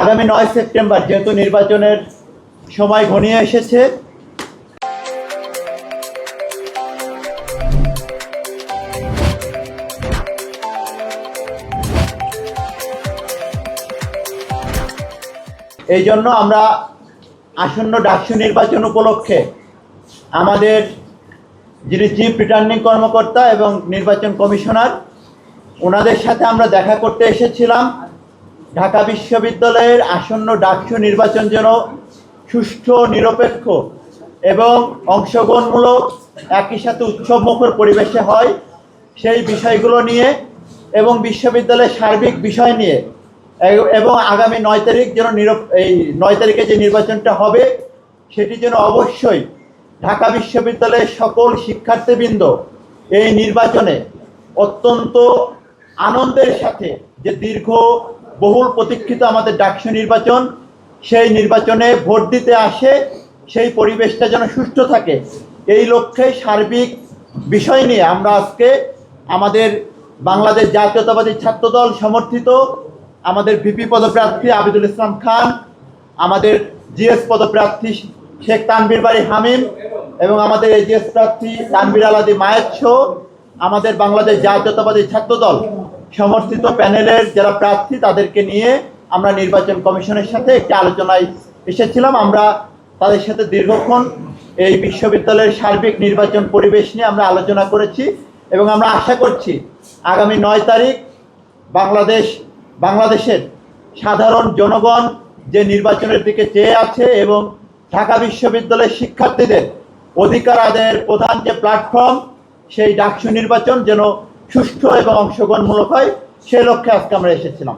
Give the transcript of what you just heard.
আগামী নয় সেপ্টেম্বর যেহেতু নির্বাচনের সময় ঘনিয়ে এসেছে। এই জন্য আমরা আসন্ন ডাকসু নির্বাচন উপলক্ষে আমাদের যিনি চিফ রিটার্নিং কর্মকর্তা এবং নির্বাচন কমিশনার, ওনাদের সাথে আমরা দেখা করতে এসেছিলাম। ঢাকা বিশ্ববিদ্যালয়ের আসন্ন ডাকসু নির্বাচন যেন সুষ্ঠু, নিরপেক্ষ এবং অংশগ্রহণমূলক একই সাথে উৎসবমুখর পরিবেশে হয় সেই বিষয়গুলো নিয়ে এবং বিশ্ববিদ্যালয়ের সার্বিক বিষয় নিয়ে এবং আগামী নয় তারিখ যেন নিরপ এই নয় তারিখে যে নির্বাচনটা হবে সেটি যেন অবশ্যই ঢাকা বিশ্ববিদ্যালয়ের সকল শিক্ষার্থীবৃন্দ এই নির্বাচনে অত্যন্ত আনন্দের সাথে যে দীর্ঘ বহুল প্রতীক্ষিত আমাদের ডাকসু নির্বাচন, সেই নির্বাচনে ভোট দিতে আসে, সেই পরিবেশটা যেন সুষ্ঠু থাকে। এই লক্ষ্যে সার্বিক বিষয় নিয়ে আমরা আজকে আমাদের বাংলাদেশ জাতীয়তাবাদী ছাত্রদল সমর্থিত আমাদের ভিপি পদপ্রার্থী আবিদুল ইসলাম খান, আমাদের জিএস পদপ্রার্থী শেখ তানভীর বাড়ি হামিম এবং আমাদের এজিএস প্রার্থী তানভীর আলাদি মায়ের আমাদের বাংলাদেশ জাতীয়তাবাদী ছাত্রদল। সমর্থিত প্যানেলের যারা প্রার্থী, তাদেরকে নিয়ে আমরা নির্বাচন কমিশনের সাথে একটি আলোচনায় এসেছিলাম। আমরা তাদের সাথে দীর্ঘক্ষণ এই বিশ্ববিদ্যালয়ের সার্বিক নির্বাচন পরিবেশ নিয়ে আমরা আলোচনা করেছি এবং আমরা আশা করছি আগামী নয় তারিখ বাংলাদেশ, বাংলাদেশের সাধারণ জনগণ যে নির্বাচনের দিকে চেয়ে আছে এবং ঢাকা বিশ্ববিদ্যালয়ের শিক্ষার্থীদের অধিকার আদায়ের প্রধান যে প্ল্যাটফর্ম সেই ডাকসু নির্বাচন যেন সুষ্ঠু এবং অংশগ্রহণমূলক হয়। সেই লক্ষ্যে আজকে আমরা এসেছিলাম।